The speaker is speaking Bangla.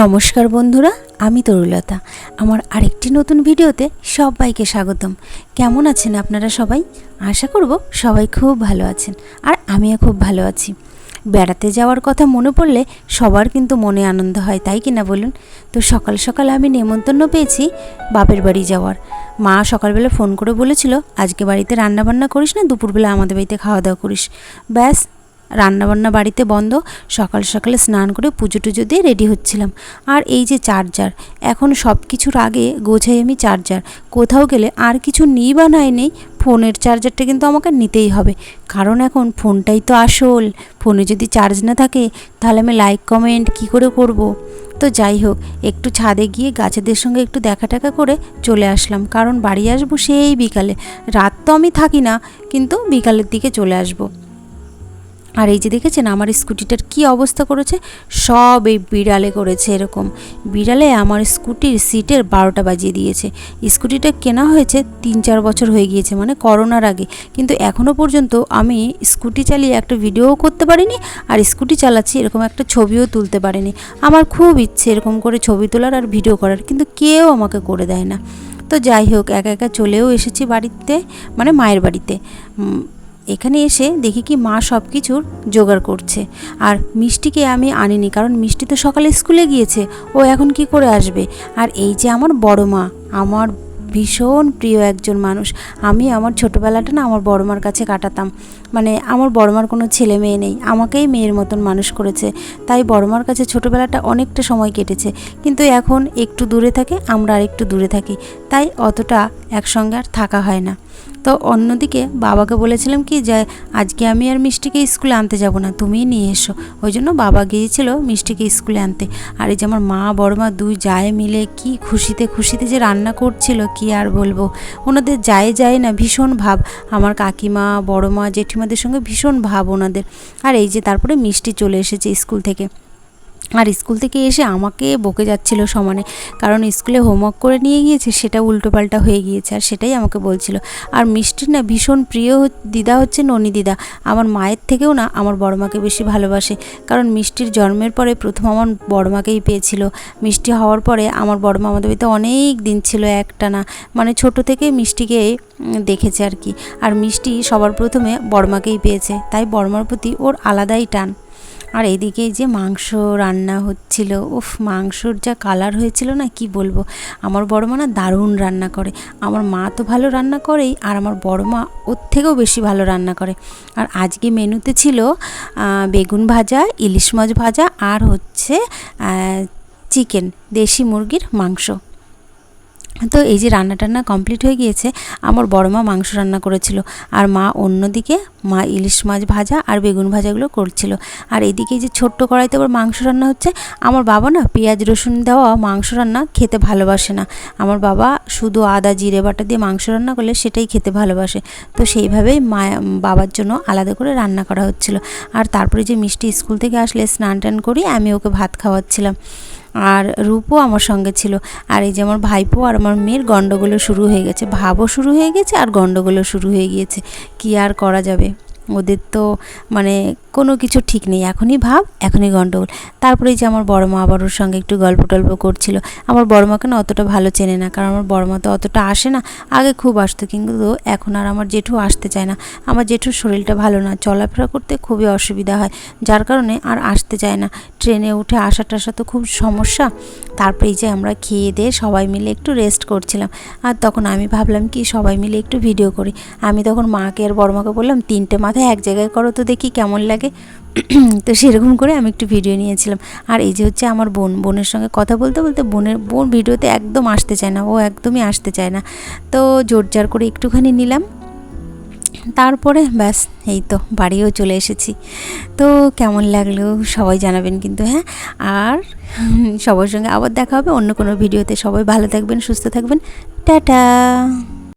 নমস্কার বন্ধুরা, আমি তরুলতা। আমার আরেকটি নতুন ভিডিওতে সবাইকে স্বাগতম। কেমন আছেন আপনারা সবাই? আশা করব সবাই খুব ভালো আছেন, আর আমিও খুব ভালো আছি। বেড়াতে যাওয়ার কথা মনে পড়লে সবার কিন্তু মনে আনন্দ হয়, তাই কি না বলুন? তো সকাল সকাল আমি নেমন্তন্ন পেয়েছি বাপের বাড়ি যাওয়ার। মা সকালবেলা ফোন করে বলেছিল, আজকে বাড়িতে রান্নাবান্না করিস না, দুপুরবেলা আমাদের বাড়িতে খাওয়া দাওয়া করিস। ব্যাস রান্নাবান্না বাড়িতে বন্ধ, সকাল সকালে স্নান করে পুজো টুজো দিয়ে রেডি হচ্ছিলাম। আর এই যে চার্জার এখন সব কিছুর আগে গোছাই আমি চার্জার কোথাও গেলে আর কিছু নিই বা নাই নেই, ফোনের চার্জারটা কিন্তু আমাকে নিতেই হবে। কারণ এখন ফোনটাই তো আসল। ফোনে যদি চার্জ না থাকে, তাহলে আমি লাইক কমেন্ট কি করে করব। তো যাই হোক, একটু ছাদে গিয়ে গাছেদের সঙ্গে একটু দেখা টাকা করে চলে আসলাম। কারণ বাড়ি আসব সেই বিকালে। রাত তো আমি থাকি না, কিন্তু বিকালের দিকে চলে আসব। আর এই যে দেখেছেন আমার স্কুটিটার কি অবস্থা করেছে? সব এই বিড়ালে করেছে এরকম। বিড়ালে আমার স্কুটির সিটের বারোটা বাজিয়ে দিয়েছে। স্কুটিটা কেনা হয়েছে তিন চার বছর হয়ে গিয়েছে মানে করোনার আগে। কিন্তু এখনও পর্যন্ত আমি স্কুটি চালিয়ে একটা ভিডিওও করতে পারিনি আর স্কুটি চালাচ্ছি এরকম একটা ছবিও তুলতে পারিনি। আমার খুব ইচ্ছে এরকম করে ছবি তোলার আর ভিডিও করার, কিন্তু কেউ আমাকে করে দেয় না। তো যাই হোক, একা একা চলেও এসেছি বাড়িতে মানে মায়ের বাড়িতে। এখানে এসে দেখি কি মা সব কিছুর জোগাড় করছে। আর মিষ্টিকে আমি আনিনি, কারণ মিষ্টি তো সকালে স্কুলে গিয়েছে, ও এখন কি করে আসবে? আর এই যে আমার বড় মা, আমার ভীষণ প্রিয় একজন মানুষ। আমি আমার ছোটোবেলাটা না আমার বড় মার কাছে কাটাতাম। মানে আমার বড় মার কোনো ছেলে মেয়ে নেই। আমাকেই মেয়ের মতন মানুষ করেছে। তাই বড় মার কাছে ছোটোবেলাটা অনেকটা সময় কেটেছে। কিন্তু এখন একটু দূরে থাকে, আমরা আর একটু দূরে থাকি। তাই অতটা একসঙ্গে আর থাকা হয় না। তো অন্যদিকে বাবাকে বলেছিলাম কি যে, আজকে আমি আর মিষ্টিকে স্কুলে আনতে যাব না, তুমিই নিয়ে এসো। ওই জন্য বাবা গিয়েছিল মিষ্টিকে স্কুলে আনতে। আর এই যে আমার মা বড় মা দুই যায় মিলে কি খুশিতে খুশিতে যে রান্না করছিল, কি আর বলব? ওনাদের যায় যায় না, ভীষণ ভাব। আমার কাকিমা বড় মা জেঠিমাদের সঙ্গে ভীষণ ভাব ওনাদের। আর এই যে তারপরে মিষ্টি চলে এসেছে স্কুল থেকে। আর স্কুল থেকে এসে আমাকে বকে যাচ্ছিল সমানে, কারণ স্কুলে হোমওয়ার্ক করে নিয়ে গিয়েছে, সেটা উল্টোপাল্টা হয়ে গিয়েছে, আর সেটাই আমাকে বলছিল। আর মিষ্টির না ভীষণ প্রিয় দিদা হচ্ছে ননি দিদা। আমার মায়ের থেকেও না আমার বড় মাকে বেশি ভালোবাসে, কারণ মিষ্টির জন্মের পরে প্রথম আমার বড় মাকেই পেয়েছিল। মিষ্টি হওয়ার পরে আমার বড় মা আমাদের বাড়িতে অনেক দিন ছিল একটানা মানে ছোট থেকে মিষ্টিকে দেখেছে আর কি। আর মিষ্টি সবার প্রথমে বড়মাকেই পেয়েছে, তাই বড়মার প্রতি ওর আলাদাই টান। আর এদিকে যে মাংস রান্না হচ্ছিল, উফ, মাংসর যা কালার হয়েছিল না, কি বলব? আমার বড় মা না দারুণ রান্না করে। আমার মা তো ভালো রান্না করেই, আর আমার বড় মা ওর থেকেও বেশি ভালো রান্না করে। আর আজকে মেনুতে ছিল বেগুন ভাজা, ইলিশ মাছ ভাজা, আর হচ্ছে চিকেন, দেশি মুরগির মাংস। তো এই যে রান্না টান্না কমপ্লিট হয়ে গিয়েছে, আমার বড় মা মাংস রান্না করেছিল। আর মা অন্যদিকে মা ইলিশ মাছ ভাজা আর বেগুন ভাজাগুলো করছিল। আর এদিকে যে ছোট্ট কড়াইতে আবার মাংস রান্না হচ্ছে, আমার বাবা না পেঁয়াজ, রসুন দেওয়া মাংস রান্না খেতে ভালোবাসে না। আমার বাবা শুধু আদা, জিরে বাটা দিয়ে মাংস রান্না করলে সেটাই খেতে ভালোবাসে। তো সেইভাবেই মা, বাবার জন্য আলাদা করে রান্না করা হচ্ছিল। আর তারপরে যে মিষ্টি স্কুল থেকে আসলে স্নান টান করি আমি ওকে ভাত খাওয়াচ্ছিলাম। আর রূপও আমার সঙ্গে ছিল। আর এই যে আমার ভাইপো আর আমার মেয়ের গণ্ডগোলও শুরু হয়ে গেছে। ভাবও শুরু হয়ে গেছে আর গণ্ডগোলও শুরু হয়ে গিয়েছে। কি আর করা যাবে? ওদের তো মানে কোনো কিছু ঠিক নেই, এখনই ভাব, এখনই গণ্ডগোল তারপরে যে আমার বড় মা আবার ওর সঙ্গে একটু গল্প টল্প করছিল। আমার বড় মাকে না অতটা ভালো চেনে না, কারণ আমার বড় মা তো অতটা আসে না, আগে খুব আসতো, কিন্তু এখন আর আমার জেঠু আসতে চায় না। আমার জেঠুর শরীরটা ভালো না, চলাফেরা করতে খুবই অসুবিধা হয়, যার কারণে আর আসতে চায় না। ট্রেনে উঠে আসা টাসা তো খুব সমস্যা। তারপরে এই যে আমরা খেয়ে দিয়ে সবাই মিলে একটু রেস্ট করছিলাম। আর তখন আমি ভাবলাম কি, সবাই মিলে একটু ভিডিও করি। আমি তখন মাকে আর বড় মাকে বললাম, তিনটে মাথায় এক জায়গায় করো তো দেখি কেমন লাগে। তো সেরকম করে আমি একটু ভিডিও নিয়েছিলাম। আর এই যে হচ্ছে আমার বোন, বোনের সঙ্গে কথা বলতে বলতে বোনের, বোন ভিডিওতে একদম আসতে চায় না, ও একদমই আসতে চায় না। তো জোর জোরজার করে একটুখানি নিলাম। তারপরে ব্যাস, এই তো বাড়িও চলে এসেছি। তো কেমন লাগল সবাই জানাবেন কিন্তু হ্যাঁ। আর সবার সঙ্গে আবার দেখা হবে অন্য কোনো ভিডিওতে সবাই ভালো থাকবেন, সুস্থ থাকবেন। টাটা!